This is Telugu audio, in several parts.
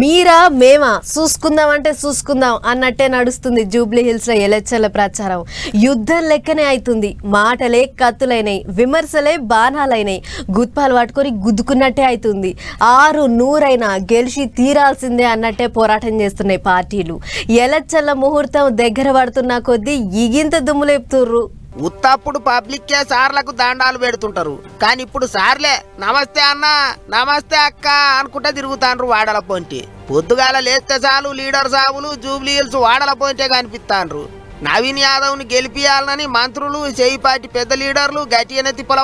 మీరా మేమా? చూసుకుందాం అంటే చూసుకుందాం అన్నట్టే నడుస్తుంది జూబ్లీ హిల్స్లో ఎలక్షన్ల ప్రచారం. యుద్ధం లెక్కనే అవుతుంది మాటలే కత్తులైనాయి విమర్శలే బాణాలైనాయి. గుత్పాలు పట్టుకొని గుద్దుకున్నట్టే అవుతుంది ఆరు నూరైనా గెలిచి తీరాల్సిందే అన్నట్టే పోరాటం చేస్తున్నాయి పార్టీలు. ఎలక్షన్ల ముహూర్తం దగ్గర పడుతున్న కొద్దీ ఇగింత దుమ్ము లేపుతుర్రు ఉత్తప్పుడు పబ్లిక్కే సార్లకు దండాలు పెడుతుంటారు. కానీ ఇప్పుడు సార్లే నమస్తే అన్న నమస్తే అక్క అనుకుంటే తిరుగుతాండ్రు వాడల పొంటి. పొద్దుగాల లేస్తే చాలు లీడర్ సాబులు జూబ్లీ హిల్స్ వాడల పొంటే కనిపిస్తాండ్రు. నవీన్ యాదవ్ని గెలిపియాలని మంత్రులు చేయిపాటి పెద్ద లీడర్లు గట్టిగానే తిప్పల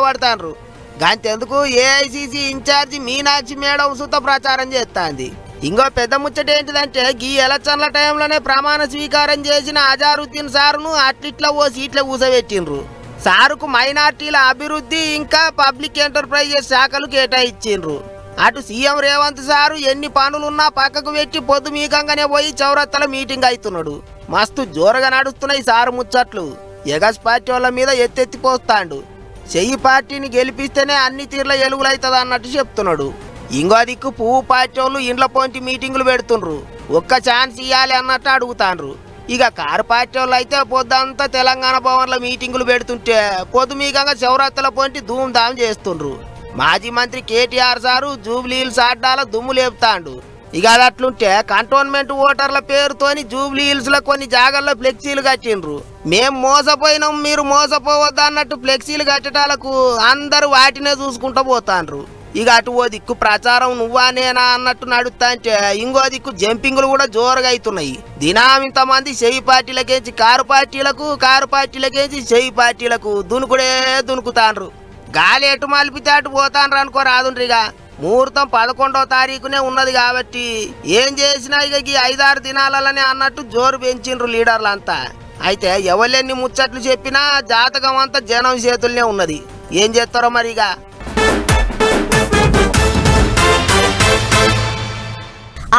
గంతెందుకు ఏఐసిసి ఇన్ఛార్జి మీనాక్షి మేడం సుత ప్రచారం చేస్తాంది. ఇంకో పెద్ద ముచ్చట ఏంటిదంటే గీ ఎలక్షన్ల టైంలోనే ప్రమాణ స్వీకారం చేసిన అజారుద్దీన్ సారును అట్లిట్లా ఓ సీట్ల కూసబెట్టిండ్రు సారుకు మైనార్టీల అభివృద్ధి ఇంకా పబ్లిక్ ఎంటర్ప్రైజెస్ శాఖలు కేటాయించిండ్రు. అటు సీఎం రేవంత్ సారు ఎన్ని పనులున్నా పక్కకు పెట్టి పొద్దు మీకంగానే పోయి చౌరత్తల మీటింగ్ అవుతున్నాడు మస్తు జోరుగా నడుస్తున్నాయి సారు ముచ్చట్లు. ఎగస్ పార్టీ వాళ్ళ మీద ఎత్తెత్తిపోస్తాండు చెయ్యి పార్టీని గెలిపిస్తేనే అన్ని తీర్ల ఎలుగులవుతుంది అన్నట్టు చెప్తున్నాడు. ఇంకో దిక్కు పువ్వు పాచోళ్ళు ఇండ్ల పోంటి మీటింగులు పెడుతుండ్రు. ఒక్క ఛాన్స్ ఇవ్వాలి అన్నట్టు అడుగుతాండ్రు. ఇక కారు పార్టీ అయితే పొద్దంతా తెలంగాణ భవన్లో మీటింగులు పెడుతుంటే పొద్దు మీకంగా చౌరత్తల పోంటి ధూమ్ ధామ్ చేస్తుండ్రు. మాజీ మంత్రి కేటీఆర్ సారు జూబ్లీ హిల్స్ దుమ్ము లేపుతాండు. ఇక అది అట్లుంటే కంటోన్మెంట్ ఓటర్ల పేరుతోని జూబ్లీ హిల్స్లో కొన్ని జాగాల్లో ఫ్లెక్సీలు కట్టిండ్రు. మేం మోసపోయినాం మీరు మోసపోవద్దు అన్నట్టు ఫ్లెక్సీలు కట్టడాలకు అందరూ వాటినే చూసుకుంటూ పోతాండ్రు. ఇక అటు ఓ దిక్కు ప్రచారం నువ్వా నేనా అన్నట్టు నడుస్తాంటే ఇంకో దిక్కు జంపింగ్లు కూడా జోరుగా అవుతున్నాయి దినాం ఇంతమంది చెయ్యి పార్టీలకేంచి కారు పార్టీలకు కారు పార్టీలకేంచి చెయ్యి పార్టీలకు దునుకుడే దునుకుతాండ్రు. గాలి ఎటు మలిపితే అటు పోతాండ్రు అనుకో రాదుండ్రిగా ముహూర్తం పదకొండవ తారీఖునే ఉన్నది కాబట్టి ఏం చేసినా ఇక ఈ ఐదారు దినాలనే అన్నట్టు జోరు పెంచిండ్రు లీడర్లంతా. అయితే ఎవరెన్ని ముచ్చట్లు చెప్పినా జాతకం అంతా జనం చేతుల్నే ఉన్నది. ఏం చేస్తారో మరి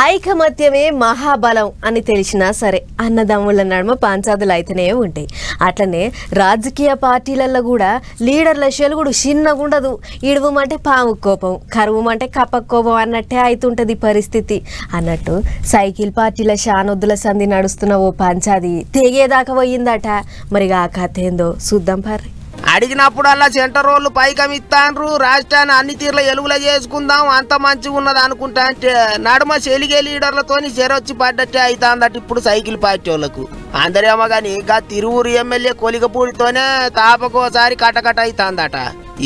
ఐకమత్యమే మహాబలం అని తెలిసినా సరే అన్నదమ్ముల నడుమ పంచాదులు అయితేనే ఉంటాయి. అట్లనే రాజకీయ పార్టీలలో కూడా లీడర్ల శెలుగుడు చిన్నగుండదు. ఇడువమంటే పాము కోపం కరువుమంటే కప్ప కోపం అన్నట్టే అవుతుంటది పరిస్థితి. అన్నట్టు సైకిల్ పార్టీల షానొద్దుల సంధి నడుస్తున్న ఓ పంచాది తెగేదాకా పోయిందట. మరి ఆ కథ ఏందో చూద్దాం పర్రీ. అడిగినప్పుడల్లా సెంటర్ రోడ్లు పైకం ఇస్తాన్రు రాష్ట్రాన్ని అన్ని తీర్ల ఎలుగుల చేసుకుందాం అంత మంచిగా ఉన్నది అనుకుంటా అంటే నడుమ చెలిగే లీడర్లతోని చెరొచ్చి పడ్డట్టే అవుతాందట ఇప్పుడు సైకిల్ పార్టీ వాళ్ళకు అందరేమో కానీ ఇంకా తిరువురు ఎమ్మెల్యే కొలిగపూడితోనే తాపకోసారి కటకట అవుతాందట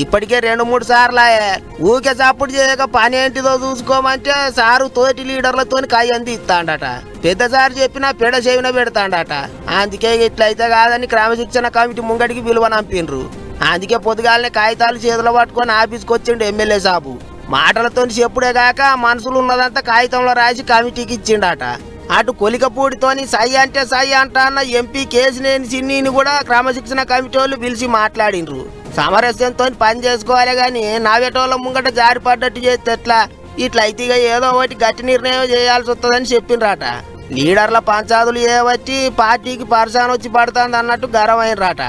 ఇప్పటికే రెండు మూడు సార్లు ఊకే చప్పుడు చేయక పని ఏంటిదో చూసుకోమంటే సారు తోటి లీడర్లతోని కయ్యంది ఇస్తాడట పెద్ద సారు చెప్పినా పెడ చెవిన పెడతాండట. అందుకే ఇట్లయితే కాదని క్రమశిక్షణ కమిటీ ముంగడికి విలువ నంపిండ్రు అందుకే పొద్దుగాలనే కాగితాలు చేతిలో పట్టుకొని ఆఫీస్కి వచ్చిండు ఎమ్మెల్యే సాబు. మాటలతో చెప్పుడే కాక మనసులో ఉన్నదంతా కాగితంలో రాసి కమిటీకి ఇచ్చిండట. అటు కొలికపూడితోని సై అంటే సై అంటా అన్న ఎంపీ కేసినేని సిన్నిని కూడా క్రమశిక్షణ కమిటీ వాళ్ళు పిలిచి మాట్లాడిండ్రు సామరస్యంతో పని చేసుకోవాలి కానీ నావేటోళ్ళ ముంగట జారి పడ్డట్టు చేస్తే ఎట్లా? ఇట్లా అయితే ఇక ఏదో ఒకటి గట్టి నిర్ణయం చేయాల్సి వస్తుందని చెప్పిండ్రట. లీడర్ల పంచాదులు ఏవచ్చి పార్టీకి పరసాన్ వచ్చి పడుతుంది అన్నట్టు గర్వమైనరాట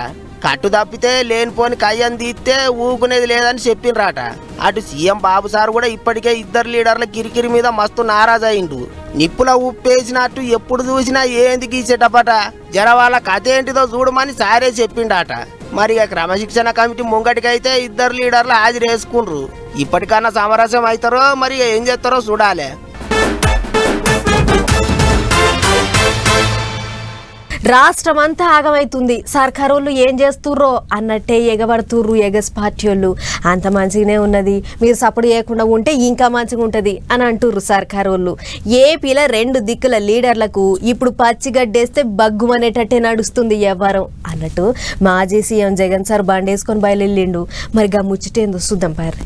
కట్టు తప్పితే లేనిపోని కయ్యం తీస్తే ఊకునేది లేదని చెప్పిండ్రట. అటు సీఎం బాబు సార్ కూడా ఇప్పటికే ఇద్దరు లీడర్ల కిరికిరి మీద మస్తు నారాజ్ అయిండు నిప్పుల ఉప్పేసినట్టు ఎప్పుడు చూసినా ఏంది గీసేటపట జర వాళ్ళ కథ ఏంటిదో చూడమని సారే చెప్పిండట. మరి ఇక క్రమశిక్షణ కమిటీ ముంగటికైతే ఇద్దరు లీడర్లు హాజరేసుకుండ్రు ఇప్పటికన్నా సమరస్యం అవుతారో మరి ఏం చేస్తారో చూడాలి. రాష్ట్రం అంతా ఆగమైతుంది. సర్కారోళ్ళు ఏం చేస్తుర్రో అన్నట్టే ఎగబడుతుర్రు ఎగస్ పార్టీ వాళ్ళు అంత మంచిగానే ఉన్నది. మీరు సపోర్ట్ చేయకుండా ఉంటే ఇంకా మంచిగా ఉంటుంది అని అంటుర్రు సర్కారోళ్ళు. ఏపీలో రెండు దిక్కుల లీడర్లకు ఇప్పుడు పచ్చిగడ్డేస్తే బగ్గుమనేటట్టే నడుస్తుంది వ్యవహారం అన్నట్టు మాజీ సీఎం జగన్ సార్ బండేసుకొని బయలుదేరిండు. మరి గా ముచ్చటేందో చూద్దాం పారి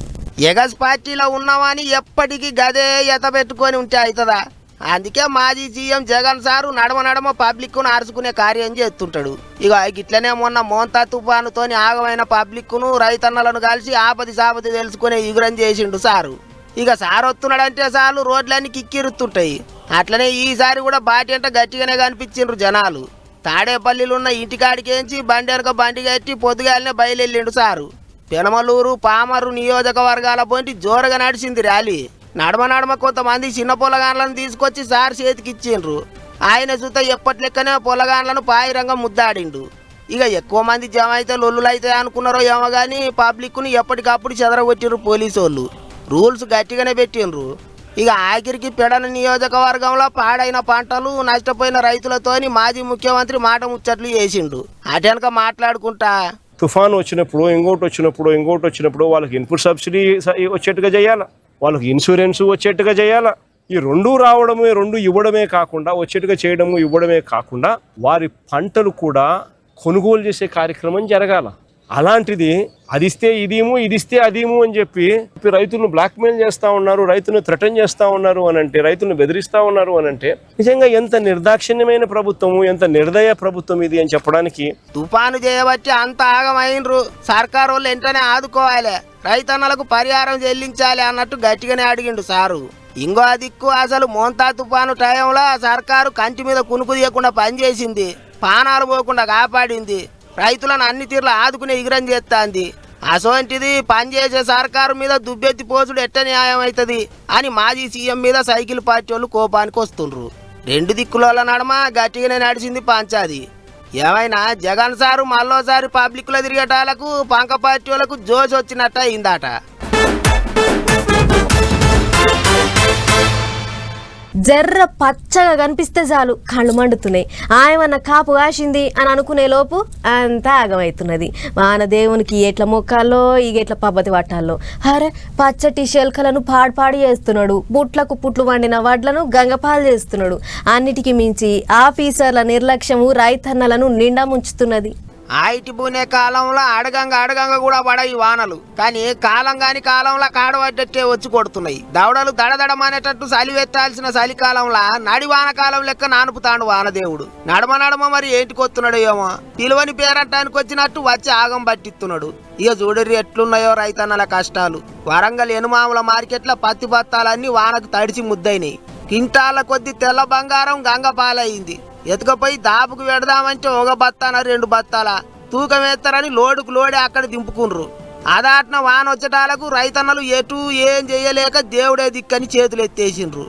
ఎగస్ పార్టీలో ఉన్నామని ఎప్పటికీ గదే ఎత పెట్టుకొని ఉంటే అవుతుందా అందుకే మాజీ సీఎం జగన్ సారు నడమ నడమ పబ్లిక్ను ఆర్చుకునే కార్యం చేస్తుంటాడు. ఇక ఇట్లనే మొన్న మోంతా తుఫానుతోని ఆగమైన పబ్లిక్ను రైతన్నలను కలిసి ఆపది సాపది తెలుసుకునే ఎగురం చేసిండు సారు. ఇక సార్ వస్తున్నాడంటే చాలు రోడ్లన్నీ కిక్కిరుతుంటాయి. అట్లనే ఈసారి కూడా బాటి అంటే గట్టిగానే కనిపించిండ్రు జనాలు. తాడేపల్లిలో ఉన్న ఇంటికాడికేంచి బండి వెనక బండి కట్టి పొద్దుగాలనే బయలుదేరిండు సారు. పెనమలూరు పామరు నియోజకవర్గాల పొంటి జోరుగా నడిచింది ర్యాలీ. నడమ నడమ కొంతమంది చిన్న పొలగాన్లను తీసుకొచ్చి సార్ చేతికి ఇచ్చిండ్రు ఆయన చూత ఎప్పటి లెక్కనే పొలగాన్లను పాయిరంగా ముద్దాడిండు. ఇక ఎక్కువ మంది జమ అయితే లొల్లులు అయితే అనుకున్నారో ఏమో కానీ పబ్లిక్ను ఎప్పటికప్పుడు చెదరగొట్టిండ్రు పోలీసు వాళ్ళు రూల్స్ గట్టిగానే పెట్టిండ్రు. ఇక ఆఖరికి పెడన నియోజకవర్గంలో పాడైన పంటలు నష్టపోయిన రైతులతోని మాజీ ముఖ్యమంత్రి మాట ముచ్చట్లు చేసిండు. అటెనక మాట్లాడుకుంటా. తుఫాను వచ్చినప్పుడు ఇంకోటి వచ్చినప్పుడు ఇంకోటి వచ్చినప్పుడు వాళ్ళకి ఇన్పుట్ సబ్సిడీ వచ్చేట్టుగా చేయాలా? వాళ్ళకి ఇన్సూరెన్స్ వచ్చేట్టుగా చేయాలా? ఈ రెండు రావడమే రెండు ఇవ్వడమే కాకుండా వచ్చేట్టుగా చేయడము ఇవ్వడమే కాకుండా వారి పంటలు కూడా కొనుగోలు చేసే కార్యక్రమం జరగాల. అలాంటిది అది ఇస్తే ఇదేమో ఇది ఇస్తే అదేమో అని చెప్పి రైతులను బ్లాక్మెయిల్ చేస్తూ ఉన్నారు రైతులను థ్రెటన్ చేస్తూ ఉన్నారు అని అంటే రైతులను బెదిరిస్తూ ఉన్నారు అని అంటే నిజంగా ఎంత నిర్దాక్షిణ్యమైన ప్రభుత్వము ఎంత నిర్దయ ప్రభుత్వం ఇది అని చెప్పడానికి తుఫాను చేయబట్టి అంత ఆగమైనరు సర్కారు వాళ్ళు వెంటనే ఆదుకోవాలి. రైతన్నలకు పరిహారం చెల్లించాలి అన్నట్టు గట్టిగానే అడిగిండు సారు. ఇంకో దిక్కు అసలు మోంతా తుఫాను టైంలో సర్కారు కంటి మీద కునుకు తీయకుండా పనిచేసింది పానాలు పోకుండా కాపాడింది. రైతులను అన్ని తీర్లు ఆదుకునే ఎగిరం చేస్తాంది. అసోంటిది పనిచేసే సర్కారు మీద దుబ్బెత్తి పోసుడు ఎట్ట న్యాయం అవుతుంది అని మాజీ సీఎం మీద సైకిల్ పార్టీ వాళ్ళు కోపానికి వస్తుండ్రు. రెండు దిక్కుల నడమ గట్టిగానే నడిచింది పంచాది. ఏమైనా జగన్ సారు మళ్ళోసారి పబ్లిక్లో తిరిగేటాలకు పంక పార్టీ వాళ్ళకు జోష్ వచ్చినట్టు అయిందట. జర్ర పచ్చగా కనిపిస్తే చాలు కళ్ళు మండుతున్నాయి. ఆయమన్న కాపు కాసింది అని అనుకునే లోపు అంతా ఆగమవుతున్నది వాన దేవునికి ఎట్ల మొక్కాలో ఇక ఎట్ల పబ్బతి పట్టాలో. అరే పచ్చటి శెల్కలను పాడుపాడి చేస్తున్నాడు. బుట్లకు పుట్లు వండిన వడ్లను గంగపాలు చేస్తున్నాడు. అన్నిటికీ మించి ఆఫీసర్ల నిర్లక్ష్యము రైతన్నలను నిండా ముంచుతున్నది. ఆయిటి పూనే కాలంలో అడగంగా అడగంగా కూడా పడయి వానలు. కానీ కాలం కాని కాలంలో కాడబడ్డట్టే వచ్చి కొడుతున్నాయి. దవడలు దడదడమనేటట్టు సలివెత్తాల్సిన చలికాలంలో నడి వానకాలం లెక్క నానుపుతాడు వానదేవుడు. నడమ నడమ మరి ఏంటికొస్తున్నాడు ఏమో? పిలువని పేరంటానికి వచ్చినట్టు వచ్చి ఆగం పట్టిస్తున్నాడు ఇక చూడరి ఎట్లున్నాయో రైతన్నల కష్టాలు. వరంగల్ ఎనుమాముల మార్కెట్ల పత్తి బత్తాలన్నీ వానకు తడిచి ముద్దయినాయి. కింటాల కొద్ది తెల్ల బంగారం గంగ పాలయింది దాపుకు పెడదామంటే ఒక బత్తాన రెండు బత్తాల? తూకం వేస్తారని లోడుకు లోడే అక్కడ దింపుకుండ్రు. అదాటిన వాన వచ్చటాలకు రైతన్నలు ఎటు ఏం చేయలేక దేవుడే దిక్కని చేతులు ఎత్తేసిండ్రు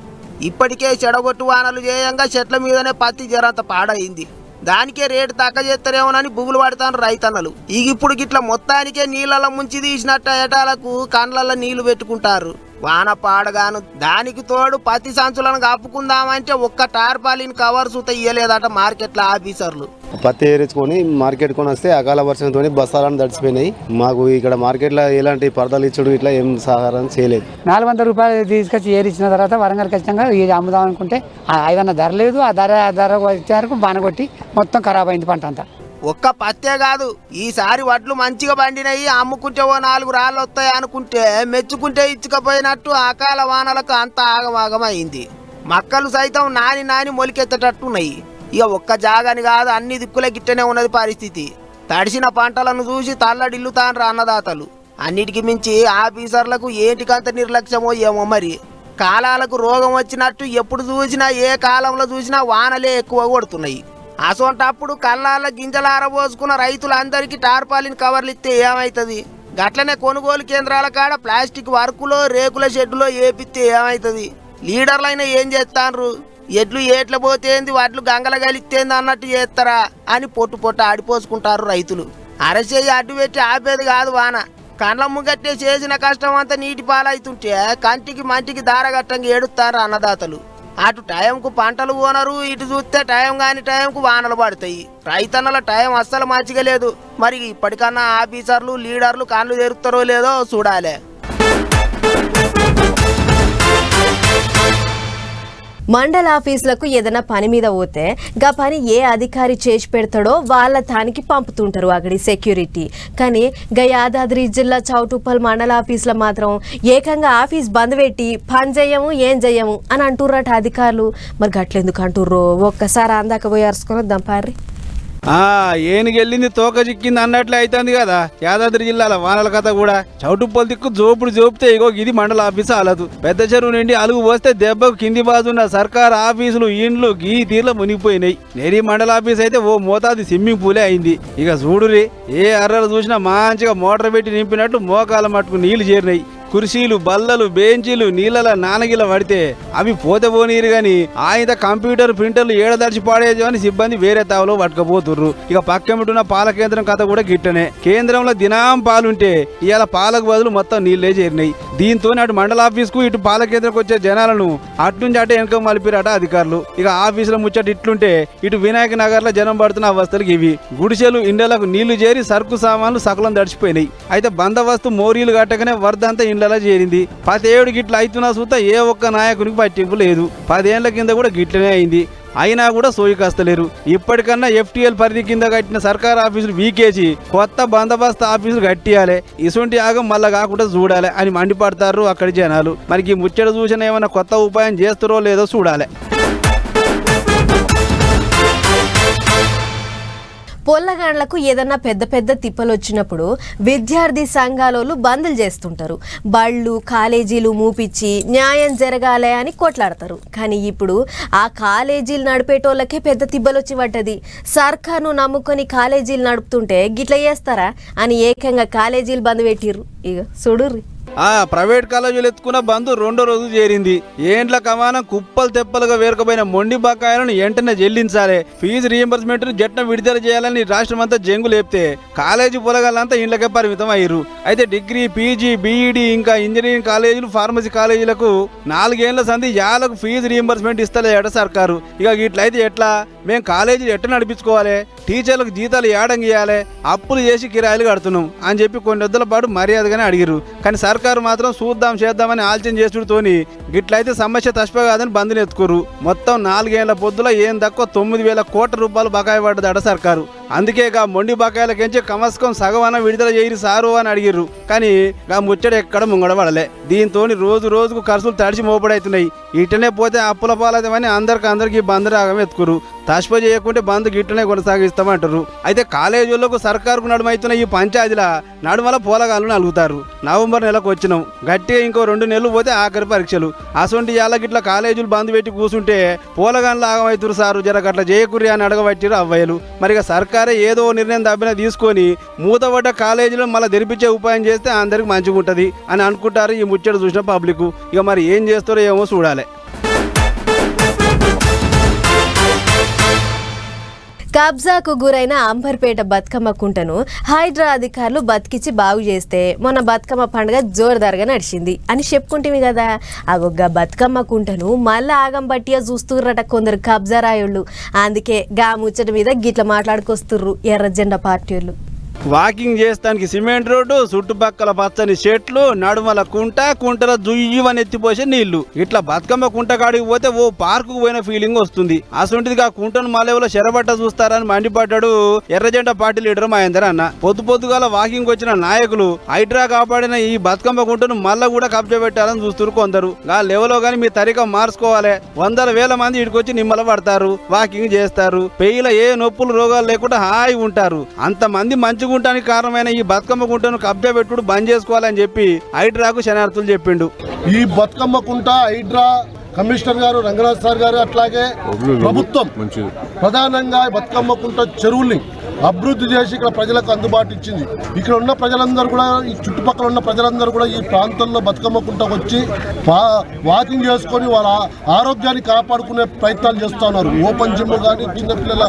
ఇప్పటికే చెడగొట్టు వానలు చేయంగా చెట్ల మీదనే పత్తి జరంత పాడైంది. దానికే రేటు తక్క చేస్తారేమోనని బుగులు పడతాను రైతన్నలు. ఇక ఇప్పుడు గిట్ల మొత్తానికే నీళ్ళలో ముంచి తీసినట్టు ఏటాలకు కండ్లల్లో నీళ్ళు పెట్టుకుంటారు. వాన పాడగాను దానికి తోడు పత్తి సంచులను కప్పుకుందామంటే ఒక్క టార్పాలిన్ కవర్ సుత ఇయ్యలేదట మార్కెట్ల ఆఫీసర్లు. పత్తి ఏరించుకొని మార్కెట్ కొని వస్తే అకాల వర్షంతో బస్తాలను తడిచిపోయినాయి మాకు ఇక్కడ మార్కెట్లో ఎలాంటి పరదాలు ఇచ్చుడు ఇట్లా ఏం సహారం చేయలేదు. నాలుగు వందల రూపాయలు తీసుకొచ్చి ఏరిచ్చిన తర్వాత వరంగల్ ఖచ్చితంగా ఇది అమ్ముదాం అనుకుంటే ఆ ఐదన్న ధర లేదు ఆ ధర ఆ ధర వచ్చే వరకు బానగొట్టి మొత్తం ఖరాబ్ అయింది పంట అంతా. ఒక్క పత్తే కాదు. ఈసారి వడ్లు మంచిగా పండినయి అమ్ముకుంటే ఓ నాలుగు రాళ్ళు వస్తాయి అనుకుంటే మెచ్చుకుంటే ఇచ్చుకపోయినట్టు అకాల వానలకు అంత ఆగమాగమైంది. మక్కలు సైతం నాని నాని మొలికెత్తటట్టున్నాయి. ఇక ఒక్క జాగని కాదు అన్ని దిక్కుల గిట్టనే ఉన్నది పరిస్థితి. తడిసిన పంటలను చూసి తల్లడిల్లుతాన్రు అన్నదాతలు. అన్నిటికి మించి ఆఫీసర్లకు ఏంటికంత నిర్లక్ష్యమో ఏమో మరి. కాలాలకు రోగం వచ్చినట్టు ఎప్పుడు చూసినా ఏ కాలంలో చూసినా వానలే ఎక్కువ కొడుతున్నాయి. అసొంటప్పుడు కళ్ళాల గింజలు ఆరబోసుకున్న రైతులందరికీ టార్పాలిన్ కవర్లు ఇస్తే ఏమవుతుంది గట్లనే కొనుగోలు కేంద్రాల కాడ ప్లాస్టిక్ వర్కులో రేకుల షెడ్డులో ఏపిస్తే ఏమవుతుంది లీడర్లైనా ఏం చేస్తాన్రు ఎడ్లు ఏట్ల పోతేంది వడ్లు గంగల గలిస్తేంది అన్నట్టు చేస్తారా అని పొట్టు పొట్టు ఆడిపోసుకుంటారు రైతులు. అరచేయి అడ్డు పెట్టి ఆపేది కాదు వాన. కండ్ల ముగట్టే చేసిన కష్టం అంతా నీటి పాలవుతుంటే కంటికి మంటికి దారగట్టంగా ఏడుస్తారు అన్నదాతలు. అటు టైంకు పంటలు పోనరు ఇటు చూస్తే టైం కాని టైంకు వానలు పడతాయి. రైతన్నల టైం అస్సలు మంచిగా లేదు. మరి ఇప్పటికన్నా ఆఫీసర్లు లీడర్లు కాళ్ళు తెరుస్తారో లేదో చూడాలి. మండల ఆఫీసులకు ఏదైనా పని మీద పోతే గా పని ఏ అధికారి చేసి పెడతాడో వాళ్ళ తానికి పంపుతుంటారు అక్కడి సెక్యూరిటీ. కానీ గా యాదాద్రి జిల్లా చౌటుప్పల్ మండల ఆఫీసులో మాత్రం ఏకంగా ఆఫీస్ బంద్ పెట్టి పని చేయము ఏం చెయ్యము అని అంటుర్రట అధికారులు. మరి గట్లెందుకు అంటుర్రో? ఒక్కసారి అందాక పోయి అరుచుకొని వద్దాం పారి ఏనుగెళ్ళింది తోక చిక్కింది అన్నట్లే అవుతుంది కదా. యాదాద్రి జిల్లాల వానల కథ కూడా. చౌటుప్పల్ దిక్కు జోపుడు జోపితే ఇగో ఇది మండల ఆఫీసు అలదు పెద్ద చెరువు నుండి అలుగు పోస్తే దెబ్బకు కింది బాజున్న సర్కార్ ఆఫీసులు ఇండ్లు గీ తీర్ల మునిగిపోయినాయి. నేరీ మండల ఆఫీస్ అయితే ఓ మోతాది స్విమ్మింగ్ పూలే అయింది. ఇక చూడురి ఏ అర్రలు చూసినా మంచిగా మోటార్ పెట్టి నింపినట్టు మోకాల మట్టుకు నీళ్ళు చేరినాయి. కుర్చీలు బల్లలు బెంచీలు నీళ్ళల నానగిల పడితే అవి పోతే పోనీరు గాని ఆయన కంప్యూటర్ ప్రింటర్లు ఏడదర్చి పాడేది అని సిబ్బంది వేరే తావలో పట్టుకపోతుర్రు. ఇక పక్కమిటున్న పాల కేంద్రం కథ కూడా గిట్టనే. కేంద్రంలో దినాం పాలుంటే ఇవాళ పాలకు బదులు మొత్తం నీళ్ళే చేరినాయి. దీంతో అటు మండల ఆఫీస్కు ఇటు పాల కేంద్రంకి వచ్చే జనాలను అట్నుంచి అటే వెనక మలిపిరట అధికారులు. ఇక ఆఫీసులో ముచ్చట ఇట్లుంటే ఇటు వినాయక నగర్లో జనం పడుతున్న అవస్థలు ఇవి. గుడిసెలు ఇండలకు నీళ్ళు చేరి సరుకు సామాన్లు సకలం దడిచిపోయినాయి అయితే బందోబస్తు మోరీలు కట్టగానే వరదంతా పదేళ్ళలో చేరింది. పదేడు గిట్ల అవుతున్నా చూస్తా ఏ ఒక్క నాయకునికి పట్టింపు లేదు. పదేళ్ళ కింద కూడా గిట్లనే అయింది. అయినా కూడా సోయి కాస్తలేరు. ఇప్పటికన్నా ఎఫ్టీఎల్ పరిధి కింద కట్టిన సర్కార్ ఆఫీసులు వీకేసి కొత్త బందోబస్తు ఆఫీసులు కట్టియాలి. ఇసుంటి ఆగం మళ్ళా కాకుండా చూడాలి అని మండిపడతారు అక్కడి జనాలు. మనకి ముచ్చట చూసిన ఏమైనా కొత్త ఉపాయం చేస్తారో లేదో చూడాలి. పొల్లగాండ్లకు ఏదన్నా పెద్ద పెద్ద తిప్పలు వచ్చినప్పుడు విద్యార్థి సంఘాలోళ్ళు బంద్లు చేస్తుంటారు. బళ్ళు కాలేజీలు మూపిచ్చి న్యాయం జరగాలి అని కొట్లాడతారు. కానీ ఇప్పుడు ఆ కాలేజీలు నడిపేటోళ్ళకే పెద్ద తిబ్బలు వచ్చి పడ్డది. సర్కార్ను నమ్ముకొని కాలేజీలు నడుపుతుంటే గిట్ల చేస్తారా? అని ఏకంగా కాలేజీలు బంద్ పెట్టిర్రు. ఇక చూడుర్రి. ఆ ప్రైవేట్ కాలేజీలు ఎత్తుకున్న బంధు రెండో రోజు చేరింది. ఏండ్ల కమానం కుప్పలు తెప్పలుగా వేరుకుపోయిన మొండి బకాయిలను వెంటనే చెల్లించాలి ఫీజు రీఎంబర్స్మెంట్ జట్న విడుదల చేయాలని రాష్ట్రం అంతా జంగు లేపితే కాలేజీ పొలగాలంతా ఇండ్లకే పరిమితం అయ్యారు అయితే డిగ్రీ పీజీ బీఈడి ఇంకా ఇంజనీరింగ్ కాలేజీలు ఫార్మసీ కాలేజీలకు నాలుగేళ్ళ సంధి యాలకు ఫీజు రీఎంబర్స్మెంట్ ఇస్తలేట సర్కారు. ఇక ఇట్లయితే ఎట్లా? మేము కాలేజీలు ఎట్లా నడిపించుకోవాలి? టీచర్లకు జీతాలు ఏడంగియాలి అప్పులు చేసి కిరాయిలు కడుతున్నాం అని చెప్పి కొన్ని వద్దల పాటు మర్యాదగానే అడిగారు కానీ సర్కారు మాత్రం చూద్దాం చేద్దామని ఆలోచన చేసుడుతోని గిట్లయితే సమస్య తష్ప కాదని బంధుని ఎత్తుకోరు మొత్తం నాలుగేళ్ళ పొద్దుల ఏం తక్కువ తొమ్మిది వేల కోట్ల రూపాయలు బకాయి పడ్డదట సర్కారు. అందుకే గా మొండి బకాయిలకెంచి కమస్కం సగవన విడుదల చేయరు సారు అని అడిగిర్రు. కానీ గా ముచ్చట ఎక్కడ ముంగడబడలే. దీంతో రోజు రోజుకు ఖర్చులు తడిచి మోపడవుతున్నాయి ఇటనే పోతే అప్పుల పాలదమని అందరికి అందరికి బంద్ రాగం ఎత్తుకురు తష్ప చేయకుంటే బంద్ గిట్టనే కొనసాగిస్తామంటారు అయితే కాలేజీలకు సర్కారుకు నడుమైతున్న ఈ పంచాయతీల నడుమల పోలగాళ్ళు నలుగుతారు. నవంబర్ నెలకు వచ్చినాం. గట్టిగా ఇంకో రెండు నెలలు పోతే ఆఖరి పరీక్షలు. అసొంటి ఇట్లా గిట్ల కాలేజీలు బంద్ పెట్టి కూర్చుంటే పోలగాళ్ళు ఆగమవుతురు సారు. జర గట్ల చేయకుర్రి అని అడగబట్టిరు అవ్వయలు. మరి ఇక సర్కారే ఏదో నిర్ణయం దబ్బిన తీసుకొని మూతపడ్డ కాలేజీలో మళ్ళీ తెరిపించే ఉపాయం చేస్తే అందరికి మంచిగా ఉంటుంది అని అనుకుంటారు ఈ ముచ్చట చూసిన పబ్లిక్. ఇక మరి ఏం చేస్తారో ఏమో చూడాలి. కబ్జాకు గురైన అంబర్పేట బతుకమ్మ కుంటను హైడ్రా అధికారులు బతికిచ్చి బాగు చేస్తే మొన్న బతుకమ్మ పండుగ జోరుదారుగా నడిచింది అని చెప్పుకుంటేవి కదా. అగొగ్గ బతుకమ్మ కుంటను మళ్ళీ ఆగం బట్టిగా చూస్తుర్రట కొందరు కబ్జా రాయుళ్ళు అందుకే గా ముచ్చట మీద గిట్ల మాట్లాడుకొస్తుర్రు ఎర్ర జెండా పార్టీ వాళ్ళు వాకింగ్ చేస్తానికి సిమెంట్ రోడ్డు చుట్టుపక్కల పచ్చని చెట్లు నడుమల కుంట కుంటల జుయ్యమని ఎత్తిపోసే నీళ్ళు. ఇట్లా బతుకమ్మ కుంట కాడికి పోతే ఓ పార్కు పోయిన ఫీలింగ్ వస్తుంది. అసొంటిది ఆ కుంటను మాలేవలో చెరబట్ట చూస్తారని మండిపడ్డాడు ఎర్రజెండ పార్టీ లీడర్ మహేందర్ అన్న. పొద్దు పొద్దుగాల వాకింగ్ వచ్చిన నాయకులు హైడ్రా కాపాడిన ఈ బతుకమ్మ కుంటను మళ్ళా కూడా కబ్జా పెట్టాలని చూస్తున్నారు కొందరు. ఆ లెవెల్లో గాని మీ తరిక మార్చుకోవాలి. వందల వేల మంది ఇడికొచ్చి నిమ్మల పడతారు వాకింగ్ చేస్తారు. పెయిల ఏ నొప్పులు రోగాలు లేకుండా హాయి ఉంటారు. అంతమంది మంచి ఉండటానికి కారణమైన ఈ బతుకమ్మ గుంటను కబ్జా పెట్టుడు బంద్ చేసుకోవాలని చెప్పి హైడ్రాకు శనార్థులు చెప్పిండు. ఈ బతుకమ్మ కుంట హైడ్రా కమిషనర్ గారు రంగనాథ్ సార్ గారు అట్లాగే ప్రభుత్వం ప్రధానంగా బతుకమ్మ కుంట చెరువుల్ని అభివృద్ధి చేసి ఇక్కడ ప్రజలకు అందుబాటు ఇచ్చింది. ఇక్కడ ఉన్న ప్రజలందరూ కూడా ఈ చుట్టుపక్కల ఉన్న ప్రజలందరూ కూడా ఈ ప్రాంతంలో బతుకమ్మకుంటకు వచ్చి వా- వాకింగ్ చేసుకొని వాళ్ళ ఆరోగ్యాన్ని కాపాడుకునే ప్రయత్నాలు చేస్తూ ఉన్నారు. ఓపెన్ జిమ్ కానీ చిన్నపిల్లల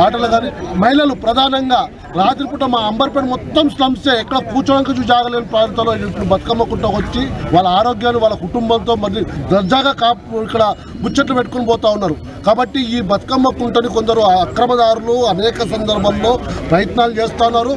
ఆటలు కానీ మహిళలు ప్రధానంగా రాత్రిపూట మా అంబర్పేట మొత్తం స్లమ్సే ఎక్కడ కూర్చోడానికి జాగలేని ప్రాంతంలో ఇప్పుడు బతుకమ్మకుంటా వచ్చి వాళ్ళ ఆరోగ్యాన్ని వాళ్ళ కుటుంబంతో మరి దర్జాగా కాపు ఇక్కడ ముచ్చట్లు పెట్టుకుని పోతా ఉన్నారు. కాబట్టి ఈ బతుకమ్మ కుంటని కొందరు అక్రమదారులు అనేక సందర్భంలో ప్రయత్నాలు చేస్తూ ఉన్నారు.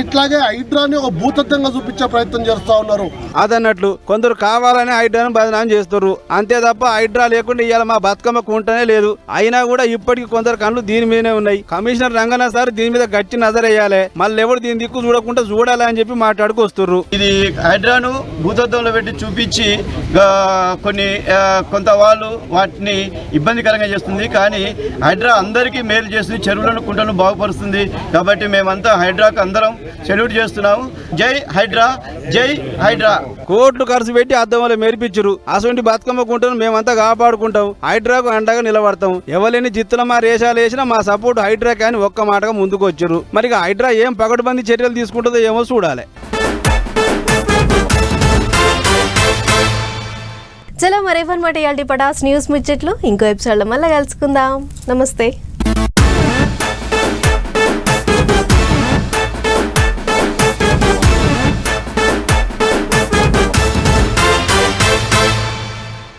ఇట్లాగే హైడ్రాని ఒక భూతత్వంగా చూపించే ప్రయత్నం చేస్తూ ఉన్నారు. అదన్నట్లు కొందరు కావాలని హైడ్రాను బదనాం చేస్తారు అంతే తప్ప హైడ్రా లేకుండా ఇవాళ మా బతుకమ్మ కుంటనే లేదు. అయినా కూడా ఇప్పటికి కొందరు కళ్ళు దీని మీదనే ఉన్నాయి. కమిషనర్ రంగనాథ్ సార్ దీని మీద గట్టి నజరేయాలి. మళ్ళీ ఎవరు దీని దిక్కు చూడకుండా చూడాలి అని చెప్పి మాట్లాడుకొస్తుర్రు ఇది హైడ్రాను భూతత్వంలో పెట్టి చూపించి కొన్ని కొంత వాళ్ళు వాటిని ఇబ్బందికరంగా చేస్తుంది. కానీ హైడ్రా అందరికీ మేలు చేస్తుంది. చెరువులను కుంటలను బాగుపరుస్తుంది. కాబట్టి మేమంతా హైడ్రాకు అందరం సెల్యూట్ చేస్తున్నాము. జై హైడ్రా జై హైడ్రా. కోట్లు ఖర్చు పెట్టి అద్దంలో మెరిపించరు. అసొంటి బతుకమ్మ కుంటను మేమంతా కాపాడుకుంటాం హైడ్రాకు అండగా నిలబడతాం ఎవరిని జిత్తుల మా రేషాలు వేసినా మా సపోర్ట్ హైడ్రా కానీ ఒక్క మాటగా ముందుకు వచ్చారు మరి ఇక హైడ్రా ఏం పగడుబంది చర్యలు తీసుకుంటుందో ఏమో చూడాలి. చలో మరేఫన్ మాట ఇవాళ పటాస్ న్యూస్ ముచ్చట్లు. ఇంకో ఎపిసోడ్లో మళ్ళీ కలుసుకుందాం. నమస్తే.